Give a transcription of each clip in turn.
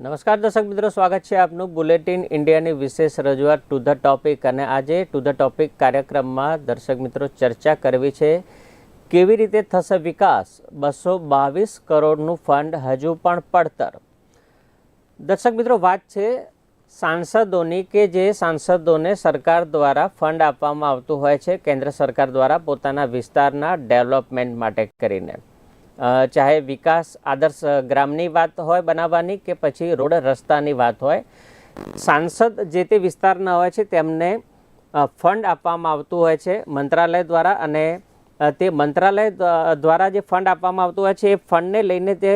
નમસ્કાર દર્શક મિત્રો, સ્વાગત છે આપનું બુલેટિન ઇન્ડિયાની વિશેષ રજૂઆત ટુ ધ ટોપિક અને આજે ટુ ધ ટોપિક કાર્યક્રમમાં દર્શક મિત્રો ચર્ચા કરવી છે કેવી રીતે થશે વિકાસ? બસો બાવીસ કરોડનું ફંડ હજુ પણ પડતર. દર્શક મિત્રો, વાત છે સાંસદોની કે જે સાંસદોને સરકાર દ્વારા ફંડ આપવામાં આવતું હોય છે, કેન્દ્ર સરકાર દ્વારા પોતાના વિસ્તારના ડેવલપમેન્ટ માટે કરીને. ચાહે વિકાસ આદર્શ ગ્રામની વાત હોય બનાવવાની કે પછી રોડ રસ્તાની વાત હોય, સાંસદ જે તે વિસ્તારના હોય છે તેમને ફંડ આપવામાં આવતું હોય છે મંત્રાલય દ્વારા અને તે મંત્રાલય દ્વારા જે ફંડ આપવામાં આવતું હોય છે એ ફંડને લઈને તે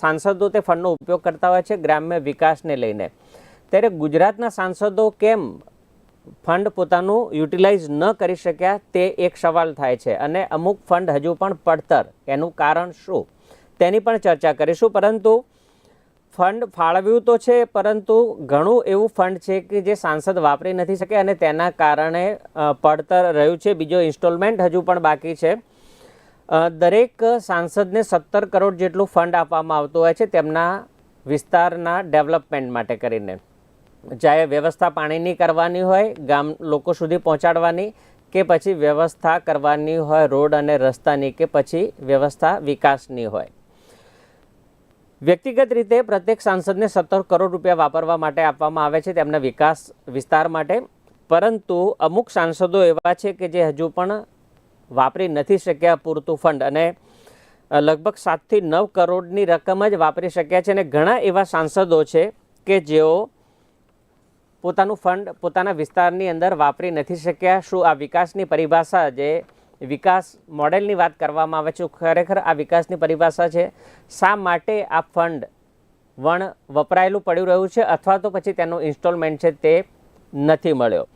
સાંસદો તે ફંડનો ઉપયોગ કરતા હોય છે ગ્રામ્ય વિકાસને લઈને. ત્યારે ગુજરાતના સાંસદો કેમ ફંડ પોતાનું યુટિલાઇઝ ન કરી શક્યા તે એક સવાલ થાય છે અને અમુક ફંડ હજુ પણ પડતર. એનું કારણ શું? તેની પણ ચર્ચા કરીશું. પરંતુ ફંડ ફાળવ્યું તો છે, પરંતુ ઘણું એવું ફંડ છે કે જે સાંસદ વાપરી નથી શકે અને તેના કારણે પડતર રહ્યું છે. બીજો ઇન્સ્ટોલમેન્ટ હજુ પણ બાકી છે. દરેક સાંસદને સત્તર કરોડ જેટલું ફંડ આપવામાં આવતું હોય છે તેમના વિસ્તારના ડેવલપમેન્ટ માટે કરીને. ચાહે વ્યવસ્થા પાણીની કરવાની હોય, ગામ લોકો સુધી પહોંચાડવાની કે પછી વ્યવસ્થા કરવાની હોય, રોડ અને રસ્તાની કે પછી વ્યવસ્થા વિકાસની હોય. વ્યક્તિગત રીતે પ્રત્યેક સાંસદને સત્તર કરોડ રૂપિયા વાપરવા માટે આપવામાં આવે છે તેમના વિકાસ વિસ્તાર માટે. પરંતુ અમુક સાંસદો એવા છે કે જે હજુ પણ વાપરી નથી શક્યા પૂરતું ફંડ અને લગભગ સાતથી નવ કરોડની રકમ જ વાપરી શક્યા છે અને ઘણા એવા સાંસદો છે કે જેઓ પોતાનું ફંડ પોતાના વિસ્તારની અંદર વાપરી નથી શક્યા. શું આ વિકાસની પરિભાષા જે વિકાસ મોડેલની વાત કરવામાં આવે છે ખરેખર આ વિકાસની પરિભાષા છે? શા માટે આ ફંડ વણ વપરાયેલું પડ્યું રહ્યું છે અથવા તો પછી તેનો ઇન્સ્ટોલમેન્ટ છે તે નથી મળ્યો?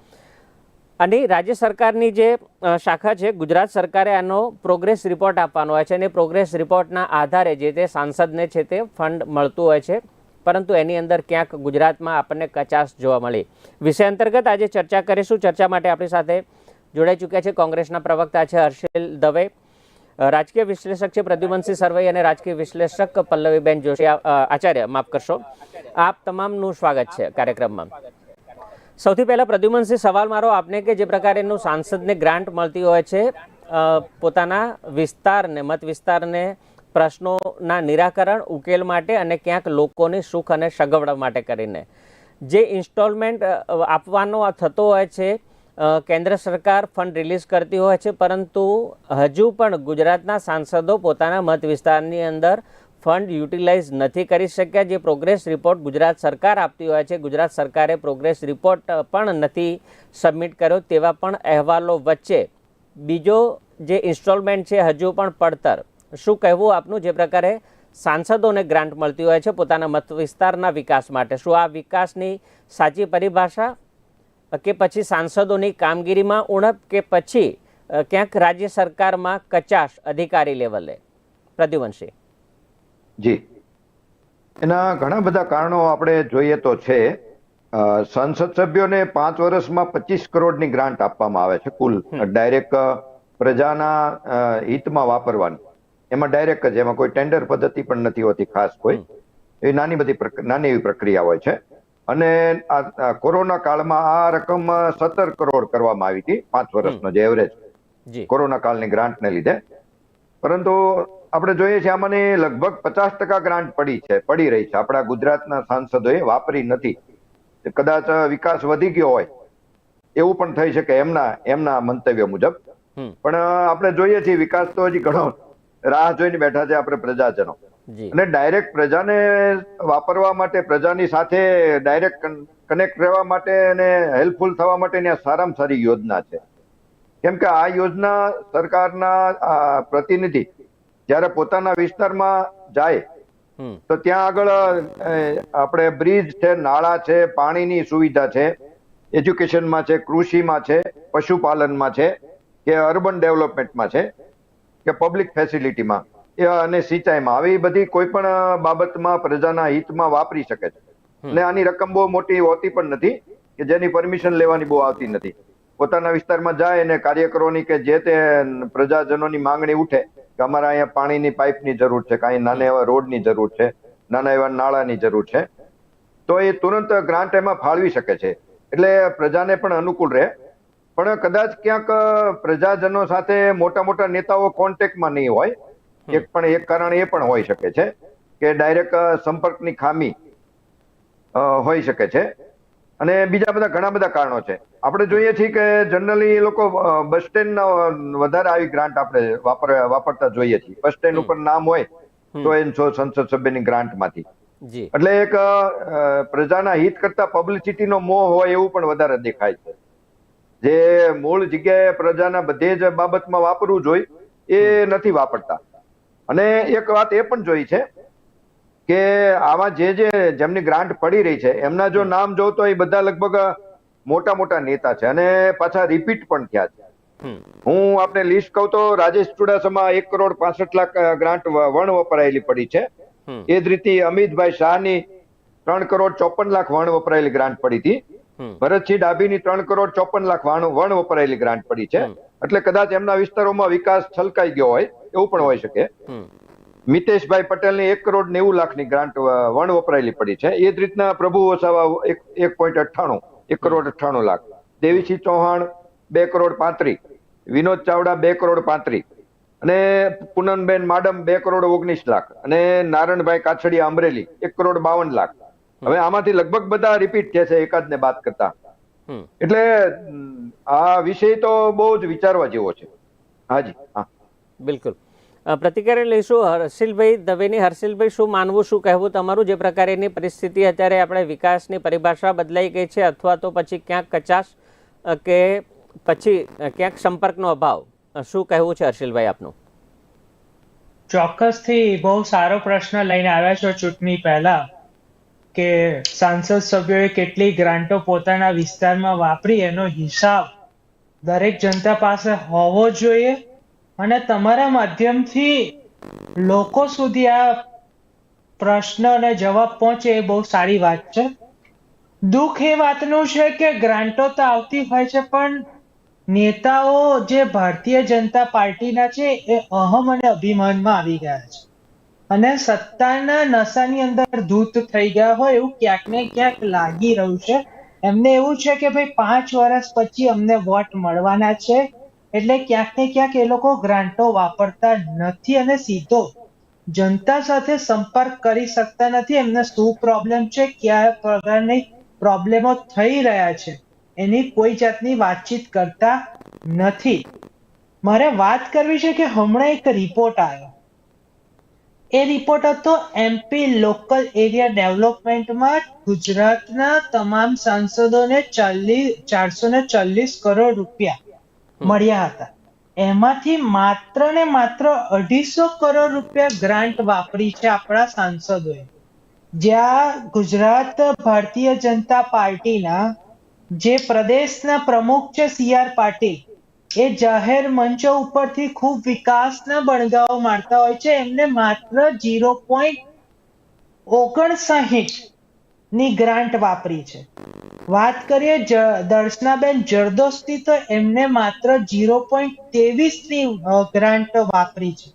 અને રાજ્ય સરકારની જે શાખા છે, ગુજરાત સરકારે આનો પ્રોગ્રેસ રિપોર્ટ આપવાનો હોય છે અને પ્રોગ્રેસ રિપોર્ટના આધારે જે તે સાંસદને છે તે ફંડ મળતું હોય છે. પરંતુ એની અંદર ક્યાંક ગુજરાતમાં આપણને કચાશ જોવા મળી. વિષય અંતર્ગત આજે ચર્ચા કરીશું. ચર્ચા માટે આપણી સાથે જોડાઈ ચૂક્યા છે કોંગ્રેસના પ્રવક્તા છે હર્ષિલ દવે રાજકીય વિશ્લેષક છે પ્રદ્યુમનસિંહ સરવઈ અને રાજકીય વિશ્લેષક પલ્લવીબેન જોશી. આચાર્ય, માફ કરશો. આપ તમામનું સ્વાગત છે કાર્યક્રમમાં. સૌથી પહેલાં પ્રદ્યુમનસિંહ, સવાલ મારો આપને કે જે પ્રકારેનું સાંસદને ગ્રાન્ટ મળતી હોય છે પોતાના વિસ્તારને, મત વિસ્તારને પ્રશ્નોના નિરાકરણ, ઉકેલ માટે અને ક્યાંક લોકોની સુખ અને સગવડ માટે કરીને. જે ઇન્સ્ટોલમેન્ટ આપવાનો થતો હોય છે કેન્દ્ર સરકાર ફંડ રિલીઝ કરતી હોય છે, પરંતુ હજુ પણ ગુજરાતના સાંસદો પોતાના મત વિસ્તારની અંદર ફંડ યુટિલાઇઝ નથી કરી શક્યા. જે પ્રોગ્રેસ રિપોર્ટ ગુજરાત સરકાર આપતી હોય છે, ગુજરાત સરકારે પ્રોગ્રેસ રિપોર્ટ પણ નથી સબમિટ કર્યો તેવા પણ અહેવાલો વચ્ચે. બીજો જે ઇન્સ્ટોલમેન્ટ છે, હજુ પણ પડતર. શું કહેવું આપનું? જે પ્રકારે સાંસદોને ગ્રાન્ટ મળતી હોય છે પોતાના મત વિસ્તારના વિકાસ માટે. શું આ વિકાસની સાચી પરિભાષા? કે પછી સાંસદોની કામગીરીમાં ઉણપ? કે પછી ક્યાંક રાજ્ય સરકારમાં કચાશ અધિકારી લેવલે? પ્રદ્યુવંશી જી. એના ઘણા બધા કારણો આપણે જોઈએ તો છે. સંસદ સભ્યોને પાંચ વર્ષમાં પચીસ કરોડની ગ્રાન્ટ આપવામાં આવે છે કુલ. ડાયરેક્ટ પ્રજાના હિતમાં વાપરવાની. એમાં ડાયરેક્ટ જ એમાં કોઈ ટેન્ડર પદ્ધતિ પણ નથી હોતી ખાસ કોઈ. એ નાની બધી નાની એવી પ્રક્રિયા હોય છે. અને આ કોરોના કાળમાં આ રકમ સત્તર કરોડ કરવામાં આવી હતી પાંચ વર્ષનો જે એવરેજ કોરોના કાળની ગ્રાન્ટને લીધે. પરંતુ આપણે જોઈએ છીએ આમાં લગભગ પચાસ ટકા ગ્રાન્ટ પડી છે પડી રહી છે. આપણા ગુજરાતના સાંસદોએ વાપરી નથી. કદાચ વિકાસ વધી ગયો હોય એવું પણ થઈ શકે એમના એમના મંતવ્ય મુજબ. પણ આપણે જોઈએ છીએ વિકાસ તો હજી ઘણો રાહ જોઈને બેઠા છે આપણે પ્રજાજનો. અને ડાયરેક્ટ પ્રજાને વાપરવા માટે પ્રજાની સાથે ડાયરેક્ટ કનેક્ટ રહેવા માટે અને હેલ્પફુલ થવા માટેની આ સારામાં સારી યોજના છે. કેમ કે આ યોજના સરકારના પ્રતિનિધિ જ્યારે પોતાના વિસ્તારમાં જાય તો ત્યાં આગળ આપણે બ્રિજ છે નાળા છે પાણીની સુવિધા છે એજ્યુકેશનમાં છે કૃષિમાં છે પશુપાલનમાં છે કે અર્બન ડેવલપમેન્ટમાં છે કે પબ્લિક ફેસિલિટીમાં અને સિંચાઈમાં. આવી બધી કોઈ પણ બાબતમાં પ્રજાના હિતમાં વાપરી શકે છે. અને આની રકમ બહુ મોટી હોતી પણ નથી કે જેની પરમિશન લેવાની બહુ આવતી નથી. પોતાના વિસ્તારમાં જાય અને કાર્યકરોની કે જે તે પ્રજાજનોની માંગણી ઉઠે કે અમારે અહીંયા પાણીની પાઇપની જરૂર છે કાંઈ નાના એવા રોડની જરૂર છે નાના એવા નાળાની જરૂર છે. તો એ તુરંત ગ્રાન્ટ એમાં ફાળવી શકે છે. એટલે પ્રજાને પણ અનુકૂળ રહે. પણ કદાચ ક્યાંક પ્રજાજનો સાથે મોટા મોટા નેતાઓ કોન્ટેક્ટમાં નહીં હોય. એક પણ એક કારણ એ પણ હોઈ શકે છે કે ડાયરેક્ટ સંપર્કની ખામી હોઈ શકે છે. અને બીજા બધા ઘણા બધા કારણો છે. આપણે જોઈએ છીએ કે જનરલી એ લોકો બસ સ્ટેન્ડ વધારે આવી ગ્રાન્ટ આપણે વાપર વાપરતા જોઈએ છીએ. બસ સ્ટેન્ડ ઉપર નામ હોય તો એ સંસદ સભ્યની ગ્રાન્ટમાંથી. માંથી એટલે એક પ્રજાના હિત કરતા પબ્લિસિટીનો મોહ હોય એવું પણ વધારે દેખાય છે. જે મૂળ જગ્યાએ પ્રજાના બધે જ બાબતમાં વાપરવું જોઈએ એ નથી વાપરતા. અને એક વાત એ પણ જોઈ છે કે આમાં જે જે જેમની ગ્રાન્ટ પડી રહી છે એમના જો નામ જો તો એ બધા લગભગ મોટા મોટા નેતા છે અને પાછા રિપીટ પણ થયા છે. હું આપને લિસ્ટ કહું તો રાજેશ ચુડાસમા એક કરોડ પાસઠ લાખ ગ્રાન્ટ વણ વપરાયેલી પડી છે. એ જ રીતે અમિતભાઈ શાહની ત્રણ કરોડ ચોપન લાખ વણ વપરાયેલી ગ્રાન્ટ પડી હતી. ભરતસિંહ ડાભીની ત્રણ કરોડ ચોપન લાખ વણ વણ વપરાયેલી ગ્રાન્ટ પડી છે. એટલે કદાચ એમના વિસ્તારોમાં વિકાસ છલકાઈ ગયો હોય એવું પણ હોઈ શકે. મિતેશભાઈ પટેલની એક કરોડ નેવું લાખની ગ્રાન્ટ વણ વપરાયેલી પડી છે. એ જ રીતના પ્રભુ વસાવા એક એક પોઈન્ટ અઠ્ઠાણું એક કરોડ અઠ્ઠાણું લાખ. દેવીસિંહ ચૌહાણ બે કરોડ પાંત્રીસ. વિનોદ ચાવડા બે કરોડ પાંત્રીસ. અને પૂનમબેન માડમ બે કરોડ ઓગણીસ લાખ. અને નારણભાઈ કાછડિયા અમરેલી એક કરોડ બાવન લાખ. હવે આમાંથી લગભગ બધા રિપીટ થયા છે એકાદ ને બાદ કરતા. એટલે આ વિષય તો બહુ જ વિચારવા જેવો છે. હાજી હા. બિલકુલ. પ્રતિક્રિયા લઈશું. હર્ષિલભાઈ દવેની. હર્ષિલભાઈ શું માનવું શું કહેવું તમારું? જે પ્રકારેની પરિસ્થિતિ અત્યારે આપણે વિકાસની પરિભાષા બદલાઈ ગઈ છે અથવા તો પછી ક્યાંક કચાશ કે પછી ક્યાંક સંપર્કનો અભાવ. શું કહેવું છે હર્ષિલભાઈ આપનું? ચોક્કસથી બહુ સારો પ્રશ્ન લઈને આવ્યા છો ચૂંટણી પહેલા. કે સાંસદ સભ્યોએ કેટલી ગ્રાન્ટો પોતાના વિસ્તારમાં વાપરી એનો હિસાબ દરેક જનતા પાસે હોવો જોઈએ અને તમારા માધ્યમથી લોકો સુધી આ પ્રશ્ન અને જવાબ પહોંચે એ બહુ સારી વાત છે. દુઃખ એ વાતનું છે કે ગ્રાન્ટો તો આવતી હોય છે, પણ નેતાઓ જે ભારતીય જનતા પાર્ટીના છે એ અહમ અને અભિમાનમાં આવી ગયા છે. અને સત્તાના નશાની અંદર ધૂત થઈ ગયા હોય એવું ક્યાંક ને ક્યાંક લાગી રહ્યું છે. એમને એવું છે કે ભાઈ પાંચ વર્ષ પછી અમને વોટ મળવાના છે. એટલે ક્યાંક ને ક્યાંક એ લોકો ગ્રાન્ટો વાપરતા નથી અને સીધો જનતા સાથે સંપર્ક કરી શકતા નથી. એમને શું પ્રોબ્લેમ છે? કયા પ્રકારની પ્રોબ્લેમો થઈ રહ્યા છે? એની કોઈ જાતની વાતચીત કરતા નથી. મારે વાત કરવી છે કે હમણાં એક રિપોર્ટ આવ્યો. એ રિપોર્ટ હતો એમપી લોકલ એરિયા ડેવલપમેન્ટમાં ગુજરાતના તમામ સાંસદોને ચાલીસ ચારસો ને ચાલીસ કરોડ રૂપિયા મળ્યા હતા. એમાંથી માત્ર ને માત્ર અઢીસો કરોડ રૂપિયા ગ્રાન્ટ વાપરી છે આપણા સાંસદોએ. જ્યાં ગુજરાત ભારતીય જનતા પાર્ટીના જે પ્રદેશના પ્રમુખ છે સી આર પાટીલ એ જાહેર મંચો ઉપરથી ખૂબ વિકાસના બણગાઓ મારતા હોય છે. એમને માત્ર ઝીરો પોઈન્ટ ઓગણસાહીઠની ગ્રાન્ટ વાપરી છે. વાત કરીએ દર્શનાબેન જરદોસ્તી તો એમને માત્ર ઝીરો પોઈન્ટ ત્રેવીસની ગ્રાન્ટ વાપરી છે.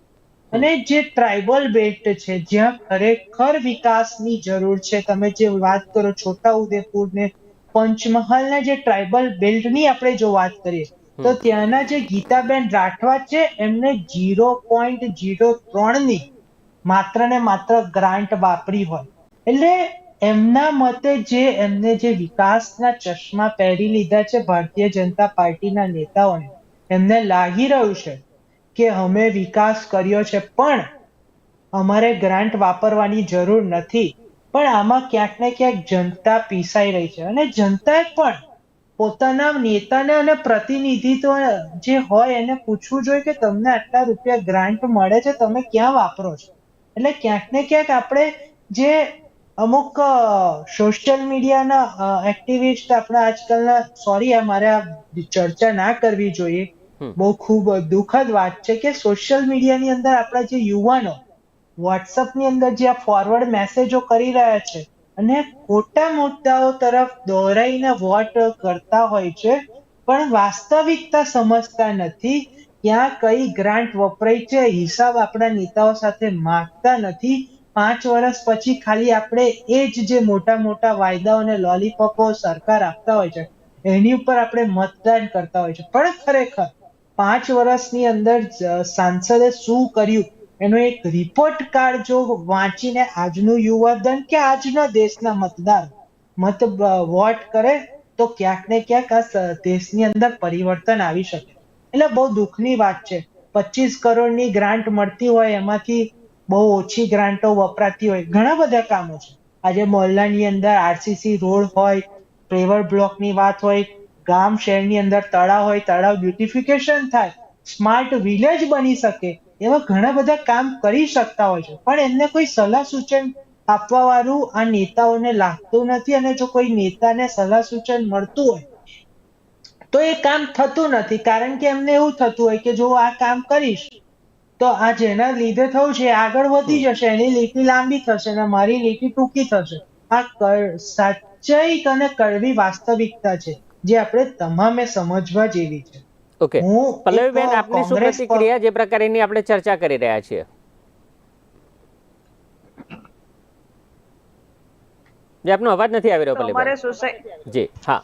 અને જે ટ્રાઇબલ બેલ્ટ છે, જ્યાં ખરેખર વિકાસની જરૂર છે. તમે જે વાત કરો છોટા ઉદેપુર ને પંચમહાલના જે ટ્રાઇબલ બેલ્ટની આપણે જો વાત કરીએ તો ત્યાંના જે ગીતાબેન રાઠવા છે, એમને ઝીરો પોઈન્ટ ઝીરો ત્રણની માત્ર ને માત્ર ગ્રાન્ટ વાપરી હોય. એટલે એમના મતે જે એમને જે વિકાસના ચશ્મા પહેરી લીધા છે ભારતીય જનતા પાર્ટીના નેતાઓને, એમને લાગી રહ્યું છે કે અમે વિકાસ કર્યો છે, પણ અમારે ગ્રાન્ટ વાપરવાની જરૂર નથી. પણ આમાં ક્યાંક ને ક્યાંક જનતા પીસાઈ રહી છે. અને જનતાએ પણ પોતાના નેતાને અને પ્રતિનિધિત્વ જે હોય એને પૂછવું જોઈએ કે તમને આટલા રૂપિયા ગ્રાન્ટ મળે છે તમે ક્યાં વાપરો છો? એટલે ક્યાંક ને ક્યાંક આપણે જે અમુક સોશિયલ મીડિયાના એક્ટિવિસ્ટ આપણા આજકાલના સોરી આ મારે આ ચર્ચા ના કરવી જોઈએ. બહુ ખૂબ દુઃખદ વાત છે કે સોશિયલ મીડિયાની અંદર આપણા જે યુવાનો વોટ્સઅપની અંદર જે આ ફોરવર્ડ મેસેજો કરી રહ્યા છે અને ખોટા મુદ્દાઓ તરફ દોરાઈને વોટ કરતા હોય છે, પણ વાસ્તવિકતા સમજતા નથી, ક્યાં કઈ ગ્રાન્ટ વપરાય છે, હિસાબ આપણા નેતાઓ સાથે માંગતા નથી. પાંચ વર્ષ પછી ખાલી આપણે એ જ જે મોટા મોટા વાયદાઓ અને લોલીપોપો સરકાર આપતા હોય છે, એની ઉપર આપણે મતદાન કરતા હોય છે. પણ ખરેખર પાંચ વર્ષની અંદર સાંસદે શું કર્યું? એનો એક રિપોર્ટ કાર્ડ જો વાંચીને આજનું યુવાધન કે આજના દેશના મતદાર મત વોટ કરે, તો ક્યાંક ને ક્યાંક આ દેશની અંદર પરિવર્તન આવી શકે. એટલે બહુ દુઃખની વાત છે. પચીસ કરોડની ગ્રાન્ટ મળતી હોય, એમાંથી બહુ ઓછી ગ્રાન્ટો વપરાતી હોય. ઘણા બધા કામો છે. આજે મોહલ્લાની અંદર આરસીસી રોડ હોય ટ્રેવર બ્લોકની વાત હોય, ગામ શહેરની અંદર તળાવ હોય, તળાવ બ્યુટિફિકેશન થાય સ્માર્ટ વિલેજ બની શકે એવા ઘણા બધા કામ કરી શકતા હોય છે. પણ એમને કોઈ સલાહ સૂચન આપવા વાળું આ નેતાઓને લાગતું નથી અને જો કોઈ નેતાને સલાહ સૂચન મળતું હોય, તો એ કામ થતું નથી. કારણ કે એમને એવું થતું હોય કે જો આ કામ કરીશ, તો આ જેના લીધે થયું છે આગળ વધી જશે, એની લીટી લાંબી થશે અને મારી લીટી ટૂંકી થશે. આ સાચ્ચઈ અને કડવી વાસ્તવિકતા છે, જે આપણે તમામે સમજવા જેવી છે. ઓકે પલ્લવીબેન આપની શું પ્રતિક્રિયા જે પ્રકારની આપણે ચર્ચા કરી રહ્યા છીએ? જે આપનો અવાજ નથી આવી રહ્યો પલ્લવીબેન. જી હા.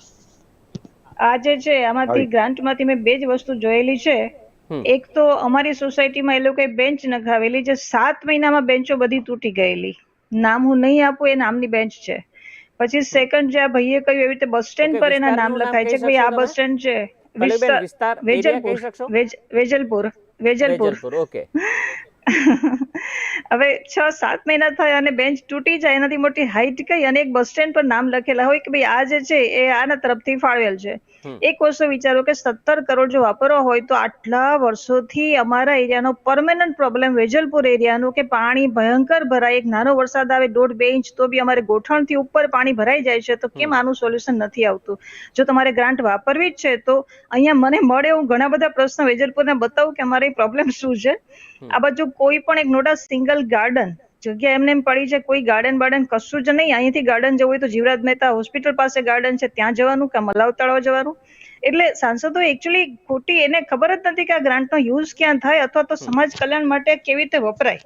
આ જે છે આમાંથી ગ્રાન્ટમાંથી મેં બે જ વસ્તુ જોયેલી છે. એક તો અમારી સોસાયટીમાં એ લોકોએ બેન્ચ નખાવેલી જે સાત મહિનામાં બેન્ચો બધી તૂટી ગયેલી. નામ હું નહીં આપું એ નામની બેન્ચ છે. પછી સેકન્ડ જે આ ભાઈએ કહ્યું એવી રીતે બસ સ્ટેન્ડ પર એના નામ લખાય છે કે ભાઈ આ બસ સ્ટેન્ડ છે. વિસ્તાર, વેજલપુર વેજલપુર વેજલપુર. ઓકે. હવે છ સાત મહિના થયા અને બેન્ચ તૂટી જાય એનાથી મોટી હાઈટ કઈ? અને એક બસ સ્ટેન્ડ પર નામ લખેલા હોય કે ભાઈ આ જે છે એ આના તરફથી ફાળવેલ છે. એક વસ્તુ વિચારો કે સત્તર કરોડ જો વાપરવા હોય તો આટલા વર્ષોથી અમારા એરિયાનો પરમેનન્ટ પ્રોબ્લેમ વેજલપુર એરિયાનો કે પાણી ભયંકર ભરાય. એક નાનો વરસાદ આવે દોઢ બે ઇંચ તો બી અમારે ગોઠણથી ઉપર પાણી ભરાઈ જાય છે. તો કેમ આનું સોલ્યુશન નથી આવતું? જો તમારે ગ્રાન્ટ વાપરવી જ છે તો અહીંયા મને મળે હું ઘણા બધા પ્રશ્ન વેજલપુરને બતાવું કે અમારે પ્રોબ્લેમ શું છે? આ બાજુ કોઈ પણ એક નોટા સિંગલ ગાર્ડન જગ્યા એમને એમ પડી છે કોઈ ગાર્ડન બાર્ડન કશું જ નહીં. અહીંયાથી ગાર્ડન જવું હોય તો જીવરાજ મહેતા હોસ્પિટલ પાસે ગાર્ડન છે ત્યાં જવાનું કે મલાવ તળાવ જવાનું? એટલે સાંસદો એકચ્યુઅલી ખોટી એને ખબર જ નથી કે આ ગ્રાન્ટનો યુઝ ક્યાં થાય અથવા તો સમાજ કલ્યાણ માટે કેવી રીતે વપરાય.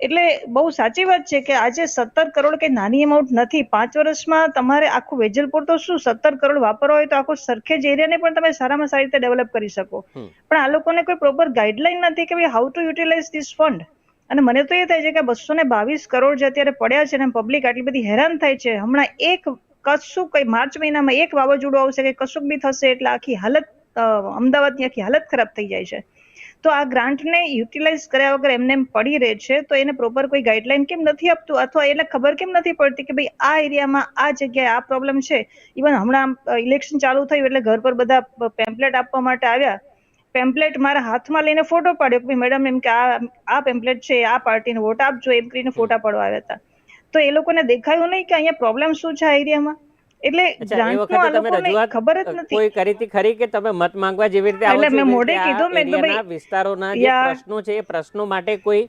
એટલે બહુ સાચી વાત છે કે આજે સત્તર કરોડ કે નાની અમાઉન્ટ નથી. પાંચ વર્ષમાં તમારે આખું વેજલપુર તો શું સત્તર કરોડ વાપરવા હોય તો આખો સરખેજ એરિયાને પણ તમે સારામાં સારી રીતે ડેવલપ કરી શકો. પણ આ લોકોને કોઈ પ્રોપર ગાઈડલાઈન નથી કે ભાઈ how to utilize this fund અને મને તો એ થાય છે કે બસો ને બાવીસ કરોડ જે અત્યારે પડ્યા છે ને પબ્લિક આટલી બધી હેરાન થાય છે. હમણાં એક કશું કઈ માર્ચ મહિનામાં એક વાવાઝોડું આવશે કે કશુંક બી થશે એટલે આખી હાલત અમદાવાદની આખી હાલત ખરાબ થઈ જાય છે. તો આ ગ્રાન્ટને યુટિલાઇઝ કર્યા વગર એમને એમ પડી રહે છે, તો એને પ્રોપર કોઈ ગાઈડલાઇન કેમ નથી આપતું? અથવા એને ખબર કેમ નથી પડતી કે ભાઈ આ એરિયામાં આ જગ્યાએ આ પ્રોબ્લેમ છે? ઇવન હમણાં ઇલેક્શન ચાલુ થયું એટલે ઘર પર બધા પેમ્પલેટ આપવા માટે આવ્યા. પેમ્પલેટ મારા હાથમાં લઈને ફોટો પાડ્યો કે મેડમ એમ કે આ આ પેમ્પલેટ છે આ પાર્ટીને વોટ આપજો એમ કરીને ફોટા પાડવા આવ્યા હતા. તો એ લોકોને દેખાયું નહીં કે અહીંયા પ્રોબ્લેમ શું છે આ એરિયામાં એટલે એ આ લોકોને ખબર જ નથી. કોઈ કરી હતી ખરી કે તમે મત માંગવા જેવી રીતે એટલે મેં મોડે મોઢે કીધું, મેં વિસ્તારોના જે પ્રશ્નો છે એ પ્રશ્નો માટે કોઈ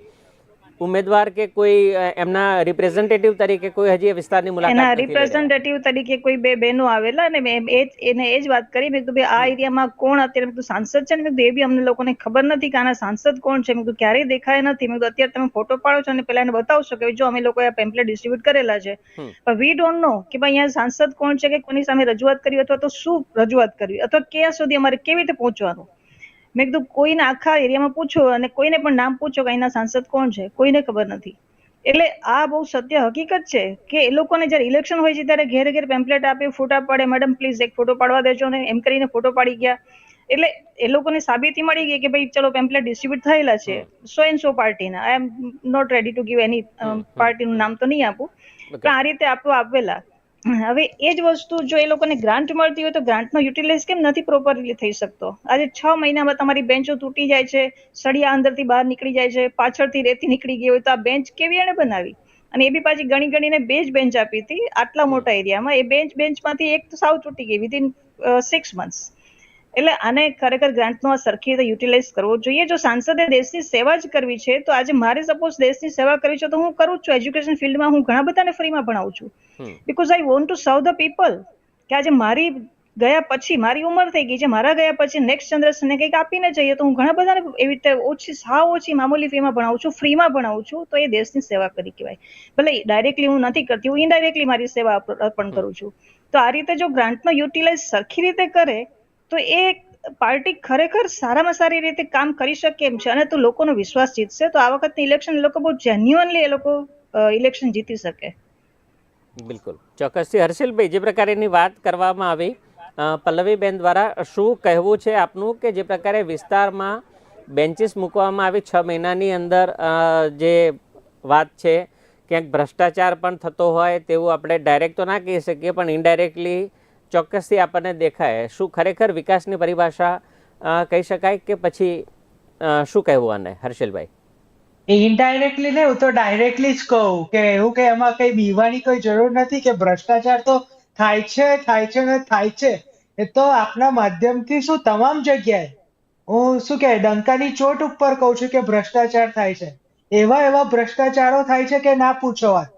ઉમેદવાર કે કોઈ એમના રિપ્રેઝેન્ટેટિવ તરીકે કોઈ હજી વિસ્તારની મુલાકાત એના રિપ્રેઝેન્ટેટિવ તરીકે કોઈ બે બહેનો આવેલા અને મેં એ જ- એને એ જ વાત કરી. મેં કીધું ભાઈ આ એરિયામાં કોણ અત્યારે? મેં કીધું સાંસદ છે. ને મેં કીધું એ બી અમને લોકોને ખબર નથી કે આના સાંસદ કોણ છે. મેં કીધું ક્યારેય દેખાય નથી. મેં કીધું અત્યારે તમે ફોટો પાડો છો અને પેલા એને બતાવશો કે જો અમે લોકોએ આ પેમ્પલેટ ડિસ્ટ્રીબ્યુટ કરેલા છે. પણ વી ડોન્ટ નો કે ભાઈ અહીંયા સાંસદ કોણ છે કે કોની સામે રજૂઆત કરી અથવા તો શું રજૂઆત કરવી? અથવા ક્યાં સુધી અમારે કેવી રીતે પહોંચવાનું? મેં કીધું કોઈને આખા એરિયામાં પૂછો અને કોઈને પણ નામ પૂછો કે અહીંના સાંસદ કોણ છે કોઈને ખબર નથી. એટલે આ બહુ સત્ય હકીકત છે કે એ લોકોને જ્યારે ઇલેક્શન હોય છે ત્યારે ઘેર ઘેર પેમ્પલેટ આપે ફોટા પાડે. મેડમ પ્લીઝ એક ફોટો પાડવા દેજો ને એમ કરીને ફોટો પાડી ગયા. એટલે એ લોકોને સાબિતી મળી ગઈ કે ભાઈ ચલો પેમ્પલેટ ડિસ્ટ્રીબ્યુટ થયેલા છે. સો એન્ડ સો પાર્ટીના. I am not ready to give any પાર્ટીનું નામ તો નહીં આપું. પણ આ રીતે આપવા આપેલા હવે એ જ વસ્તુ જો એ લોકોને ગ્રાન્ટ મળતી હોય તો ગ્રાન્ટનો યુટિલાઇઝ કેમ નથી પ્રોપરલી થઈ શકતો? આજે છ મહિનામાં તમારી બેન્ચો તૂટી જાય છે, સળિયા અંદરથી બહાર નીકળી જાય છે, પાછળથી રેતી નીકળી ગઈ હોય તો આ બેન્ચ કેવી એણે બનાવી? અને એ બી પાછી ગણી ગણીને બે જ બેન્ચ આપી હતી આટલા મોટા એરિયામાં. એ બેન્ચ બેન્ચમાંથી એક તો સાવ તૂટી ગઈ વિધિન સિક્સ મંથ્સ એટલે આને ખરેખર ગ્રાન્ટનો આ સરખી રીતે યુટિલાઇઝ કરવો જોઈએ. જો સાંસદે દેશની સેવા જ કરવી છે તો આજે મારે સપોઝ દેશની સેવા કરવી છે તો હું કરું છું. એજ્યુકેશન ફિલ્ડમાં હું ઘણા બધાને ફ્રીમાં ભણાવું છું. Because I want to serve the people કે આજે મારી ગયા પછી મારી ઉંમર થઈ ગઈ છે મારા ગયા પછી નેક્સ્ટ જનરેશનને કંઈક આપીને જઈએ તો હું ઘણા બધાને એવી રીતે ઓછી સાવ ઓછી મામૂલી ફીમાં ભણાવું છું ફ્રીમાં ભણાવું છું તો એ દેશની સેવા કરી કહેવાય. ભલે ડાયરેક્ટલી હું નથી કરતી હું ઇનડાયરેક્ટલી મારી સેવા અર્પણ કરું છું. તો આ રીતે જો ગ્રાન્ટનો યુટિલાઇઝ સરખી રીતે કરે તો એ પાર્ટી ખરેખર સારામાં સારી રીતે કામ કરી શકે એમ છે અને તો લોકોનો વિશ્વાસ જીતશે. તો આ વખતની ઇલેક્શન લોકો બહુ જેન્યુઅનલી એ લોકો ઇલેક્શન જીતી શકે. બિલકુલ. ચોક્કસથી હર્ષિલભાઈ, જે પ્રકારેની વાત કરવામાં આવી પલ્લવીબેન દ્વારા શું કહેવું છે આપનું કે જે પ્રકારે વિસ્તારમાં બેન્ચીસ મૂકવામાં આવી, છ મહિનાની અંદર જે વાત છે, ક્યાંક ભ્રષ્ટાચાર પણ થતો હોય તેવું આપણે ડાયરેક્ટ તો ના કહી શકીએ, પણ ઇનડાયરેક્ટલી ચોક્કસથી આપણને દેખાય. શું ખરેખર વિકાસની પરિભાષા કહી શકાય કે પછી શું કહેવું આને, હર્ષિલભાઈ? ઇનડાયરેક્ટલી ને હું તો ડાયરેક્ટલી જ કહું કે એવું કે એમાં કઈ બીવાની કોઈ જરૂર નથી કે ભ્રષ્ટાચાર તો થાય છે થાય છે ને થાય છે. એ તો આપના માધ્યમથી શું તમામ જગ્યાએ, હું શું કે ડંકાની ચોટ ઉપર કહું છું કે ભ્રષ્ટાચાર થાય છે. એવા એવા ભ્રષ્ટાચારો થાય છે કે ના પૂછો વાત.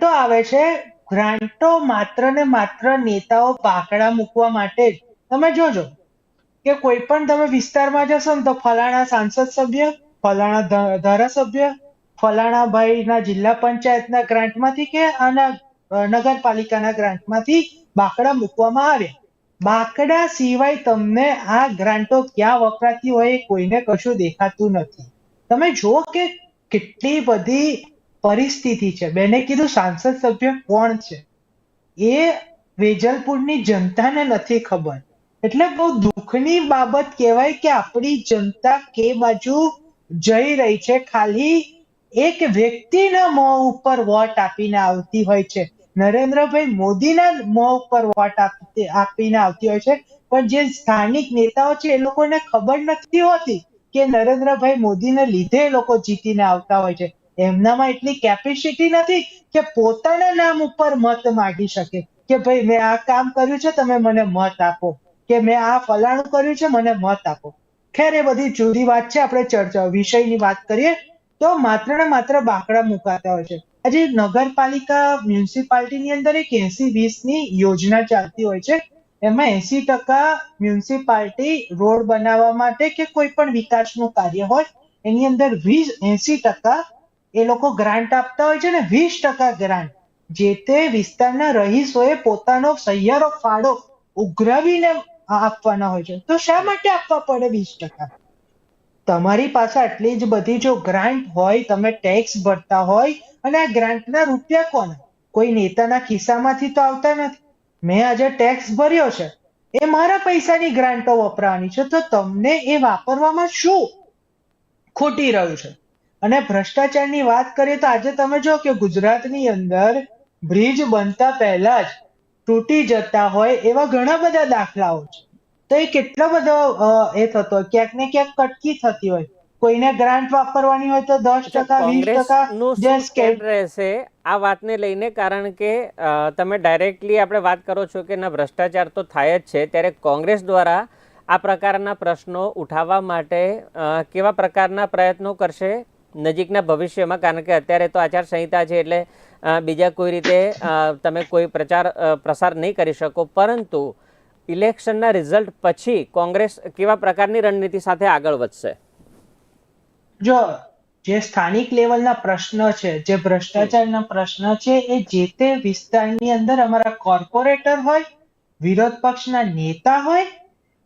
તો આવે છે ગ્રાન્ટો માત્ર ને માત્ર નેતાઓ બાકડા મૂકવા માટે જ. તમે જોજો કે કોઈ પણ તમે વિસ્તારમાં જશો ને તો ફલાણા સાંસદ સભ્ય, ફલાણા ધારાસભ્ય ફલાણા ભાઈના જિલ્લા પંચાયતના ગ્રાન્ટમાંથી કે આના નગરપાલિકાના ગ્રાન્ટમાંથી બાકડા મૂકવામાં આવ્યા. બાકડા સિવાય તમને આ ગ્રાન્ટો ક્યાં વપરાતી હોય કોઈને કશું દેખાતું નથી. તમે જુઓ કે કેટલી બધી પરિસ્થિતિ છે. બેને કીધું સાંસદ સભ્ય કોણ છે? એ વેજલપુરની જનતાને નથી ખબર. એટલે બહુ દુઃખની બાબત કહેવાય કે આપણી જનતા કે બાજુ જઈ રહી છે. ખાલી એક વ્યક્તિના મોં ઉપર વોટ આપીને આવતી હોય છે. નરેન્દ્રભાઈ મોદીના મોં ઉપર વોટ આપીને આવતી હોય છે. પણ જે સ્થાનિક નેતાઓ છે એ લોકોને ખબર નથી હોતી કે નરેન્દ્રભાઈ મોદીને લીધે એ લોકો જીતીને આવતા હોય છે. એમનામાં એટલી કેપેસિટી નથી કે પોતાના નામ ઉપર મત માગી શકે કે ભાઈ, મેં આ કામ કર્યું છે, તમે મને મત આપો. કે મેં આ ફલાણું કર્યું છે, મને મત આપો. ખેર, એ બધી જુદી વાત છે. આપણે ચર્ચા, વિષયની વાત કરીએ તો માત્ર ને માત્ર બાંકડા મુકાતા હોય છે. આજે નગરપાલિકા મ્યુનિસિપાલિટીની અંદર એક એસી વીસની યોજના ચાલતી હોય છે. એમાં એસી ટકા મ્યુનિસિપાલિટી રોડ બનાવવા માટે કે કોઈ પણ વિકાસનું કાર્ય હોય, એની અંદર વીસ, એસી ટકા એ લોકો ગ્રાન્ટ આપતા હોય છે ને, વીસ ટકા ગ્રાન્ટ જે તે વિસ્તારના રહીશોએ પોતાનો સહિયારો ફાળો ઉઘરાવીને આપવાના હોય છે. તો શા માટે આપવા પડે વીસ ટકા? તમારી પાસે આટલી જ બધી જો ગ્રાન્ટ હોય, તમે ટેક્સ ભરતા હોય, અને આ ગ્રાન્ટના રૂપિયા કોના? કોઈ નેતાના ખિસ્સામાંથી તો આવતા નથી. મેં આજે ટેક્સ ભર્યો છે. એ મારા પૈસાની ગ્રાન્ટો વપરાવાની છે. તો તમને એ વાપરવામાં શું ખોટી રહ્યું છે? અને ભ્રષ્ટાચારની વાત કરીએ તો આજે તમે જો કે ગુજરાતની અંદર બ્રિજ બનતા પહેલા જ તૂટી જતા હોય એવા ઘણા બધા દાખલાઓ છે. તો એ કેટલો બધો એ થતો હોય ક્યાંક ને ક્યાંક કટકી થતી હોય. કોઈને ગ્રાન્ટ વાપરવાની હોય તો દસ ટકા વીસ ટકા જે સ્કેમ રહેશે? આ વાતને લઈને કારણ કે તમે ડાયરેક્ટલી આપણે વાત કરો છો કે ના ભ્રષ્ટાચાર તો થાય જ છે ત્યારે કોંગ્રેસ દ્વારા આ પ્રકારના પ્રશ્નો ઉઠાવવા માટે કેવા પ્રકારના પ્રયત્નો કરશે? નજીકના ભવિષ્યમાં, કારણ કે અત્યારે તો આચારસંહિતા છે એટલે બીજા કોઈ રીતે તમે કોઈ પ્રચાર પ્રસાર નહીં કરી શકો પરંતુ ઇલેક્શનના રિઝલ્ટ પછી કોંગ્રેસ કેવા પ્રકારની રણનીતિ સાથે આગળ વધશે જો, જે સ્થાનિક લેવલના પ્રશ્ન છે, જે ભ્રષ્ટાચારના પ્રશ્ન છે, એ જે તે વિસ્તારની અંદર અમારા કોર્પોરેટર હોય, વિરોધ પક્ષના નેતા હોય,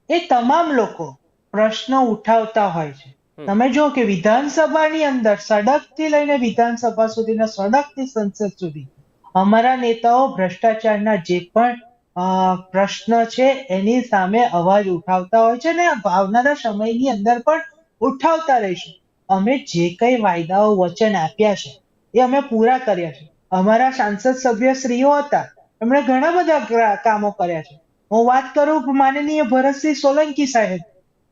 એ તમામ લોકો પ્રશ્નો ઉઠાવતા હોય છે. તમે જો કે વિધાનસભાની અંદર સડકથી લઈને વિધાનસભા સુધીના સડકથી સંસદ સુધી અમારા નેતાઓ ભ્રષ્ટાચારના જે પણ પ્રશ્ન છે એની સામે અવાજ ઉઠાવતા હોય છે ને આવનારા સમયની અંદર પણ ઉઠાવતા રહીશું. અમે જે કઈ વાયદાઓ વચન આપ્યા છે એ અમે પૂરા કર્યા છે. અમારા સાંસદ સભ્ય શ્રીઓ હતા, એમણે ઘણા બધા કામો કર્યા છે. હું વાત કરું માનનીય ભરતસિંહ સોલંકી સાહેબ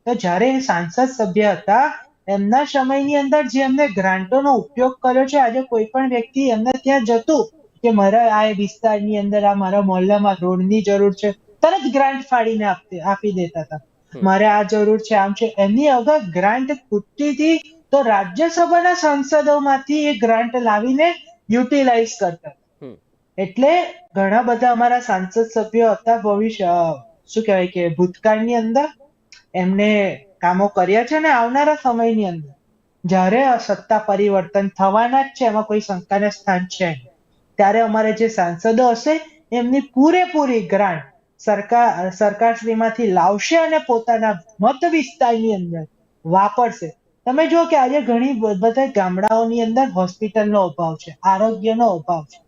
તો જ્યારે એ સાંસદ સભ્ય હતા એમના સમયની અંદર જે એમને ગ્રાન્ટોનો ઉપયોગ કર્યો છે આજે કોઈ પણ વ્યક્તિ એમને ત્યાં જતું કે મારા આ વિસ્તારની અંદર આ મારા મોહલ્લામાં રોડની જરૂર છે તરત ગ્રાન્ટ ફાડીને આપી દેતા હતા. મારે આ જરૂર છે આમ છે એમની અગર ગ્રાન્ટ હતી તો રાજ્યસભાના સાંસદોમાંથી એ ગ્રાન્ટ લાવીને યુટિલાઇઝ કરતા એટલે ઘણા બધા અમારા સાંસદ સભ્યો હતા ભવિષ્ય શું કહેવાય કે ભૂતકાળની અંદર એમને કામો કર્યા છે અને આવનારા સમયની અંદર. જ્યારે સત્તા પરિવર્તન થવાના જ છે, એમાં કોઈ શંકાને સ્થાન છે ત્યારે અમારે જે સાંસદો હશે, એમની પૂરેપૂરી ગ્રાન્ટ સરકાર, સરકારશ્રીમાંથી લાવશે અને પોતાના મત વિસ્તારની અંદર વાપરશે. તમે જુઓ કે આજે ઘણી બધા ગામડાઓની અંદર હોસ્પિટલનો અભાવ છે, આરોગ્યનો અભાવ છે.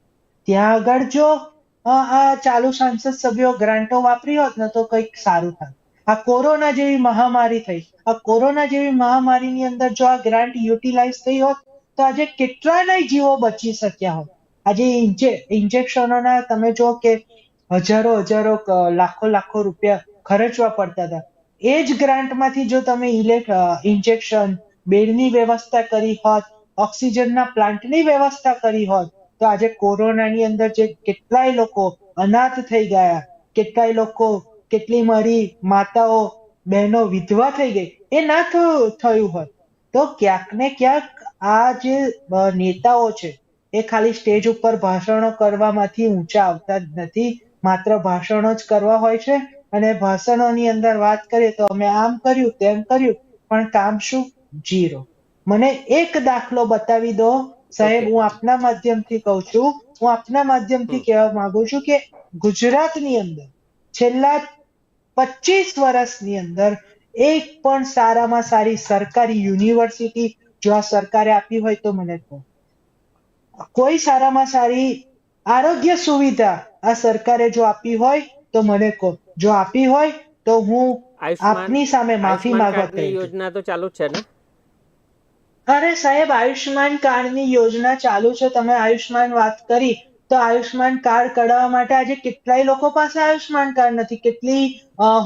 ત્યાં આગળ જો આ ચાલુ સાંસદ સભ્યો ગ્રાન્ટો વાપરી હોત ને તો કંઈક સારું થાત. આ કોરોના જેવી મહામારી થઈ. આ કોરોના જેવી મહામારીની અંદર જો આ ગ્રાન્ટ યુટિલાઇઝ થઈ હોત, તો આજે કેટલાય જીવો બચી શક્યા હોત. આજે ઇન્જેક્શનોના તમે જો કે હજારો હજારો લાખો લાખો રૂપિયા ખર્ચવા પડતા હતા. એ જ ગ્રાન્ટમાંથી જો તમે ઇલેક ઇન્જેક્શન બેડની વ્યવસ્થા કરી હોત, ઓક્સિજનના પ્લાન્ટની વ્યવસ્થા કરી હોત, તો આજે કોરોનાની અંદર જે કેટલાય લોકો અનાથ થઈ ગયા, કેટલાય લોકો કેટલી મારી માતાઓ બહેનો વિધવા થઈ ગઈ? એ ના થયું હોય. તો ક્યાંક ને ક્યાંક આ જે નેતાઓ છે એ ખાલી સ્ટેજ ઉપર ભાષણો કરવામાંથી ઊંચા આવતા જ નથી. માત્ર ભાષણો જ કરવા હોય છે. અને ભાષણોની અંદર વાત કરીએ તો અમે આમ કર્યું તેમ કર્યું. પણ કામ શું? જીરો મને એક દાખલો બતાવી દો. સાહેબ હું આપના માધ્યમથી કહું છું. હું આપના માધ્યમથી કહેવા માંગુ છું કે ગુજરાતની અંદર છેલ્લા પચીસ વર્ષની અંદર એક પણ સારામાં સારી સરકારી યુનિવર્સિટી જો આ સરકારે આપી હોય તો મને કહો. કોઈ સારામાં સારી આરોગ્ય સુવિધા આ સરકારે જો આપી હોય તો મને કહો. જો આપી હોય તો હું આપની સામે માફી માંગવા તૈયાર યોજના તો ચાલુ છે ને? અરે સાહેબ આયુષ્માન કાર્ડની યોજના ચાલુ છે. તમે આયુષ્માન વાત કરી. તો આયુષ્માન કાર્ડ કઢાવવા માટે આજે કેટલાય લોકો પાસે આયુષ્માન કાર્ડ નથી. કેટલી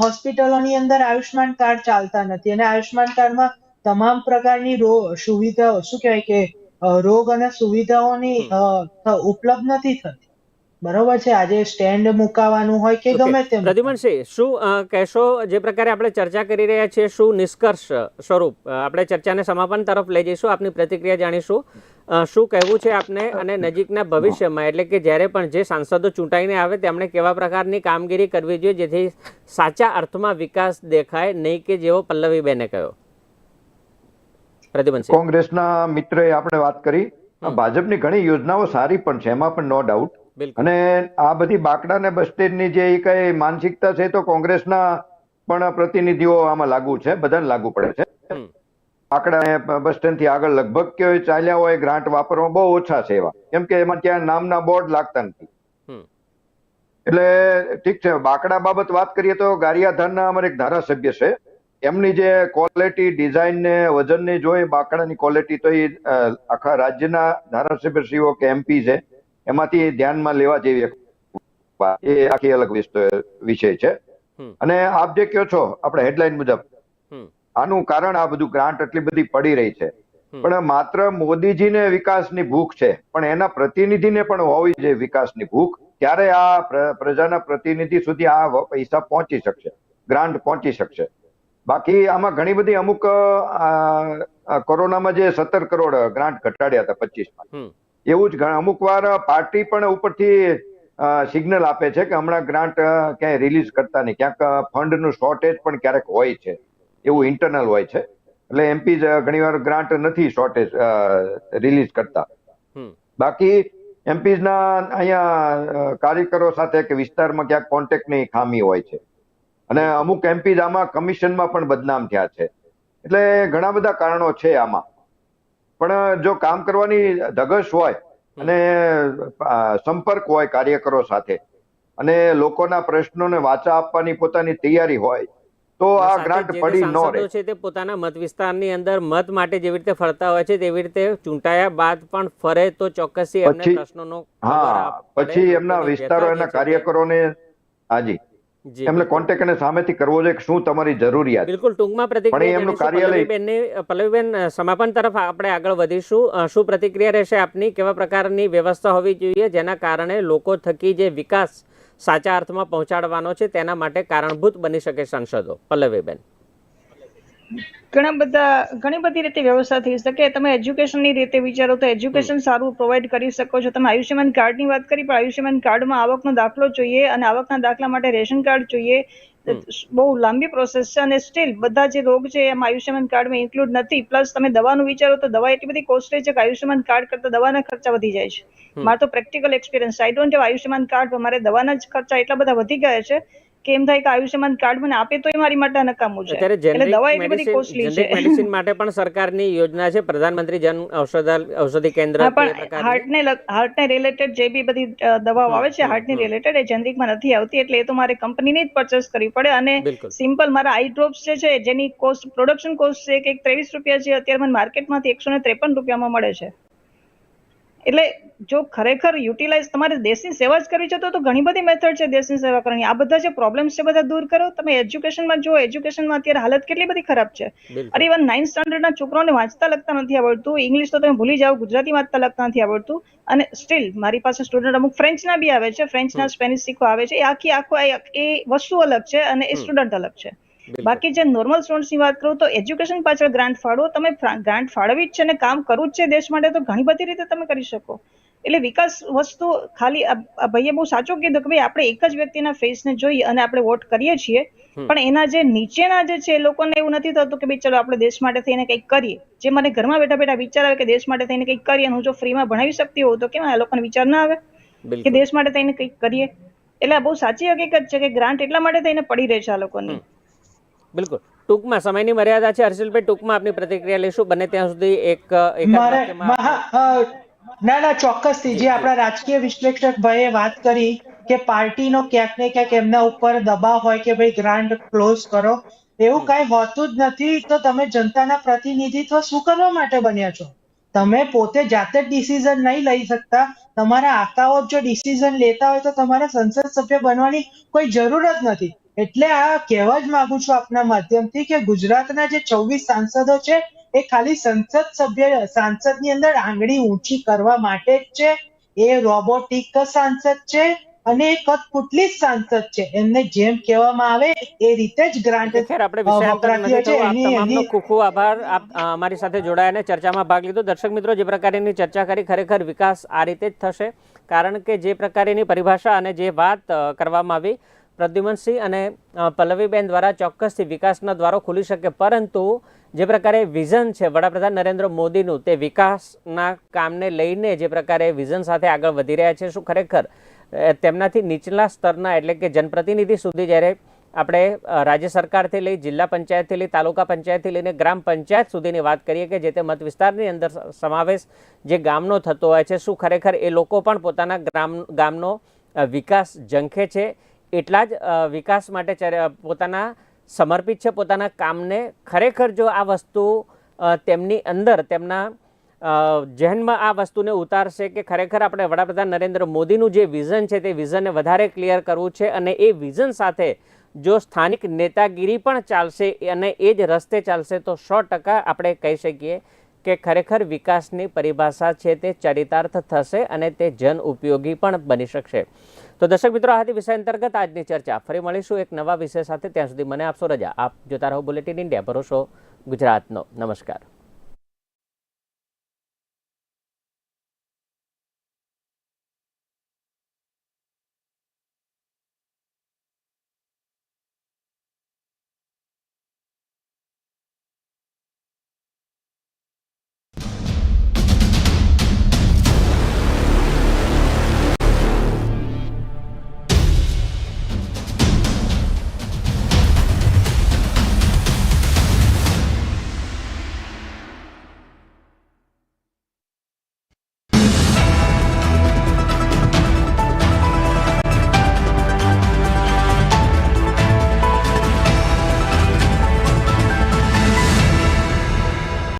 હોસ્પિટલોની અંદર આયુષ્માન કાર્ડ ચાલતા નથી. અને આયુષ્માન કાર્ડમાં તમામ પ્રકારની સુવિધાઓ શું કહેવાય કે રોગ અને સુવિધાઓની ઉપલબ્ધ નથી થતી. બરોબર છે? આજે સ્ટેન્ડ મુકાવાનું હોય કે ગમે તેમ પ્રદ્યુમનસિંહ શું અ, કહેશો જે પ્રકારે આપણે ચર્ચા કરી રહ્યા છીએ શું નિષ્કર્ષ સ્વરૂપ? આપણે ચર્ચાને સમાપન તરફ લઈ જઈશું. આપની પ્રતિક્રિયા જાણીશું. શું કહેવું છે આપને અને નજીકના ભવિષ્યમાં? એટલે કે જ્યારે પણ જે સાંસદો ચૂંટાઈને આવે તેમણે કેવા પ્રકારની કામગીરી કરવી જોઈએ જેથી સાચા અર્થમાં વિકાસ દેખાય નહીં કે જેવો પલ્લવીબેને કહ્યો? પ્રતિબંધ કોંગ્રેસના મિત્રએ આપણે વાત કરી. ભાજપની ઘણી યોજનાઓ સારી પણ છે એમાં પણ નો ડાઉટ. અને આ બધી બાકડા ને બસ સ્ટેન્ડની જે કઈ માનસિકતા છે તો કોંગ્રેસના પણ પ્રતિનિધિઓ આમાં લાગુ છે બધાને લાગુ પડે છે. બાકડા બસ સ્ટેન્ડથી આગળ લગભગ કે ચાલ્યા હોય ગ્રાન્ટ વાપરવા બહુ ઓછા છે એવા. કેમ કે એમાં ત્યાં નામના બોર્ડ લાગતા નથી. એટલે ઠીક છે બાકડા બાબત વાત કરીએ તો ગારિયાધારના અમારે એક ધારાસભ્ય છે. એમની જે ક્વોલિટી ડિઝાઇન ને વજનની જોઈ બાકડાની ક્વોલિટી તો એ આખા રાજ્યના ધારાસભ્યશ્રીઓ કે એમપી છે એમાંથી ધ્યાનમાં લેવા જેવી એ આખી અલગ વિષય છે. અને આપ જે કહો છો આપણે હેડલાઇન મુજબ. આનું કારણ આ બધું ગ્રાન્ટ આટલી બધી પડી રહી છે. પણ માત્ર મોદીજીને વિકાસની ભૂખ છે. પણ એના પ્રતિનિધિને પણ હોવી જોઈએ વિકાસની ભૂખ. ત્યારે આ પ્રજાના પ્રતિનિધિ સુધી આ પૈસા પહોંચી શકશે? ગ્રાન્ટ પહોંચી શકશે? બાકી આમાં ઘણી બધી અમુક કોરોનામાં જે સત્તર કરોડ ગ્રાન્ટ ઘટાડ્યા હતા પચીસમાં. એવું જ અમુક વાર પાર્ટી પણ ઉપરથી સિગ્નલ આપે છે કે હમણાં ગ્રાન્ટ ક્યાંય રિલીઝ કરતા નહીં. ક્યાંક ફંડનું શોર્ટેજ પણ ક્યારેક હોય છે. એવું ઇન્ટરનલ હોય છે. એટલે એમપી ઘણી વાર ગ્રાન્ટ નથી શોર્ટેજ રિલીઝ કરતા. બાકી એમપીઝ ના અહીંયા કાર્યકરો સાથે કે વિસ્તારમાં ક્યાંક કોન્ટેક્ટની ખામી હોય છે. અને અમુક એમપીઝ આમાં કમિશનમાં પણ બદનામ થયા છે. એટલે ઘણા બધા કારણો છે આમાં. પણ જો કામ કરવાની ધગશ હોય અને સંપર્ક હોય કાર્યકરો સાથે અને લોકોના પ્રશ્નોને વાચા આપવાની પોતાની તૈયારી હોય તો આ ગ્રાન્ટ પડી ન રહે. છે તે પોતાના મત વિસ્તારની અંદર મત માટે જેવી રીતે ફરતા હોય છે તેવી રીતે ચૂંટાયા બાદ પણ ફરે તો ચોક્કસથી એમને પ્રશ્નોનો હા પછી એમના વિસ્તારો એના કાર્યકરોને હાજી. એમને કોન્ટેક્ટ અને સામેથી કરવો જોઈએ કે શું તમારી જરૂરિયાત બિલકુલ ટૂંકમાં પ્રતિક્રિયા એમનું કાર્યાલય- પલ્લવીબેનની પલ્લવીબેન સમાપન તરફ આપણે આગળ વધીશું. શું પ્રતિક્રિયા રહેશે આપની? કેવા પ્રકારની વ્યવસ્થા હોવી જોઈએ જેના કારણે લોકો થકી જે વિકાસ સાચા અર્થમાં પહોંચાડવાનો છે તેના માટે કારણભૂત બની શકે સંસદો? પલ્લવીબેન. ઘણા બધા ઘણી બધી રીતે વ્યવસ્થા થઈ શકે. તમે એજ્યુકેશનની રીતે વિચારો તો એજ્યુકેશન સારું પ્રોવાઈડ કરી શકો છો. તમે આયુષ્યમાન કાર્ડની વાત કરી પણ આયુષ્યમાન કાર્ડમાં આવકનો દાખલો જોઈએ અને આવકના દાખલા માટે રેશન કાર્ડ જોઈએ. બહુ લાંબી પ્રોસેસ છે અને સ્ટીલ બધા જે રોગ છે એમાં આયુષ્યમાન કાર્ડમાં ઇન્ક્લુડ નથી. પ્લસ તમે દવાનું વિચારો તો દવા એટલી બધી કોસ્ટલી છે કે આયુષ્યમાન કાર્ડ કરતા દવાના ખર્ચા વધી જાય છે. મારો તો practical experience I don't have Ayushman card પણ મારે દવાના જ ખર્ચા એટલા બધા વધી ગયા છે કે એમ થાય કે આયુષ્યમાન કાર્ડ મને આપે તો એ મારી માટે નકામું છે એટલે દવા એટલી બધી કોસ્ટલી છે. મેડિસિન માટે પણ સરકારની યોજના છે. પ્રધાનમંત્રી જન ઔષધ કેન્દ્ર પણ. હાર્ટને હાર્ટને રિલેટેડ જે બી બધી દવાઓ આવે છે હાર્ટ હાર્ટની રિલેટેડ એ જેનરિકમાં નથી આવતી એટલે એ તો મારે કંપનીની જ પરચેસ કરવી પડે. અને સિમ્પલ મારા આઈ ડ્રોપ્સ જે છે જેની કોસ્ટ પ્રોડક્શન કોસ્ટ છે કે ત્રેવીસ રૂપિયા છે અત્યારે મને માર્કેટમાંથી એકસો ને ત્રેપન રૂપિયામાં મળે છે. એટલે જો ખરેખર યુટિલાઇઝ તમારે દેશની સેવા જ કરવી છે તો તો ઘણી બધી મેથડ છે દેશની સેવા કરવાની. આ બધા જે પ્રોબ્લેમ્સ છે બધા દૂર કરો. તમે એજ્યુકેશનમાં જો એજ્યુકેશનમાં અત્યારે હાલત કેટલી બધી ખરાબ છે. અરે ઇવન નાઇન્થ સ્ટાન્ડર્ડના છોકરાઓને વાંચતા લખતા નથી આવડતું. ઇંગ્લિશ તો તમે ભૂલી જાઓ ગુજરાતી વાંચતા લખતા નથી આવડતું. અને સ્ટીલ મારી પાસે સ્ટુડન્ટ અમુક ફ્રેન્ચના બી આવે છે. ફ્રેન્ચના સ્પેનિશ શીખવા આવે છે. એ આખી આખો એ- વસ્તુ અલગ છે અને એ સ્ટુડન્ટ અલગ છે. બાકી જે નોર્મલ સ્ટુડન્ટ્સની વાત કરું તો એજ્યુકેશન પાછળ ગ્રાન્ટ ફાળવો તમે ગ્રાન્ટ ફાળવી જ છે અને કામ કરવું જ છે દેશ માટે તો ઘણી બધી રીતે તમે કરી શકો. એટલે વિકાસ વસ્તુ ખાલી ભાઈએ બહુ સાચું કીધું કે ભાઈ આપણે એક જ વ્યક્તિના ફેસને જોઈએ અને આપણે વોટ કરીએ છીએ. પણ એના જે નીચેના જે છે એ લોકોને એવું નથી થતું કે ભાઈ ચલો આપણે દેશ માટે થઈને કંઈક કરીએ. જે મને ઘરમાં બેઠા બેઠા વિચાર આવે કે દેશ માટે થઈને કંઈક કરીએ અને હું જો ફ્રીમાં ભણાવી શકતી હોઉં તો કેમ આ લોકોને વિચાર ના આવે? કે દેશ માટે થઈને કંઈક કરીએ. એટલે આ બહુ સાચી હકીકત છે કે ગ્રાન્ટ એટલા માટે થઈને પડી રહે છે આ લોકોની. બિલકુલ. ટૂંકમાં સમયની મર્યાદા છે. હર્ષિલભાઈ ટૂંકમાં આપની પ્રતિક્રિયા લેશું બને ત્યાં સુધી એક ના ના ચોક્કસથી જે આપણા રાજકીય વિશ્લેષક ભાઈએ વાત કરી કે પાર્ટીનો ક્યાંક ને ક્યાંક એમના ઉપર દબાવ હોય કે ભાઈ ગ્રાન્ટ ક્લોઝ કરો એવું કઈ હોતું જ નથી. તો તમે જનતાના પ્રતિનિધિત્વ શું કરવા માટે બન્યા છો? તમે પોતે જાતે જ ડિસિઝન નહીં લઈ શકતા. તમારા આકાઓ જો ડિસિઝન લેતા હોય તો તમારે સંસદ સભ્ય બનવાની કોઈ જરૂર જ નથી. એટલે આ કહેવા જ માંગુ છું આપના માધ્યમથી કે ગુજરાતના જે ચોવીસ સાંસદો છે એ ખાલી સંસદ સભ્ય સાંસદની અંદર આંગળી ઊંચી કરવા માટે જ છે. એ રોબોટિક સાંસદ છે અને એ કઠપુતલી જ સાંસદ છે. એમને જેમ કહેવામાં આવે એ રીતે જ ગ્રાન્ટ આપણે વિષય છે. એની તમામનો ખૂબ ખૂબ આભાર. આપ અમારી સાથે જોડાયા અને ચર્ચામાં ભાગ લીધો. દર્શક મિત્રો જે પ્રકારની ચર્ચા કરી ખરેખર વિકાસ આ રીતે જ થશે. કારણ કે જે પ્રકારની પરિભાષા અને જે વાત કરવામાં આવી પ્રદ્યુમનસિંહ અને પલ્લવીબેન દ્વારા ચોક્કસથી વિકાસના દ્વારો ખુલી શકે. પરંતુ જે પ્રકારે વિઝન છે, વડાપ્રધાન નરેન્દ્ર મોદીનું, તે વિકાસના કામને લઈને જે પ્રકારે વિઝન સાથે આગળ વધી રહ્યા છે, શું ખરેખર? તેમનાથી નીચલા સ્તરના એટલે કે જનપ્રતિનિધિ સુધી જ્યારે આપણે રાજ્ય સરકારથી લઈ, જિલ્લા પંચાયતથી લઈ, તાલુકા પંચાયતથી લઈને ગ્રામ પંચાયત સુધીની વાત કરીએ કે જે તે મત વિસ્તારની અંદર સમાવેશ જે ગામનો થતો હોય છે, શું ખરેખર એ લોકો પણ પોતાના ગ્રામ, ગામનો વિકાસ ઝંખે છે? એટલા જ વિકાસ માટે પોતાના સમર્પિત છે, પોતાના કામને. ખરેખર જો આ વસ્તુ તેમની અંદર, તેમના જહેનમાં આ વસ્તુને ઉતારશે કે ખરેખર આપણે વડાપ્રધાન નરેન્દ્ર મોદીનું જે વિઝન છે તે વિઝનને વધારે ક્લિયર કરવું છે અને એ વિઝન સાથે જો સ્થાનિક નેતાગીરી પણ ચાલશે અને એ જ રસ્તે ચાલશે તો સો ટકા આપણે કહી શકીએ કે ખરેખર વિકાસની પરિભાષા છે તે ચરિતાર્થ થશે અને તે જન ઉપયોગી પણ બની શકશે. તો દર્શક મિત્રો, આ હતી વિષય અંતર્ગત આજની ચર્ચા. ફરી મળીશું એક નવા વિષય સાથે. ત્યાં સુધી મને આપશો રજા. આપ જોતા રહો બુલેટિન ઇન્ડિયા ભરોસો ગુજરાતનો. નમસ્કાર.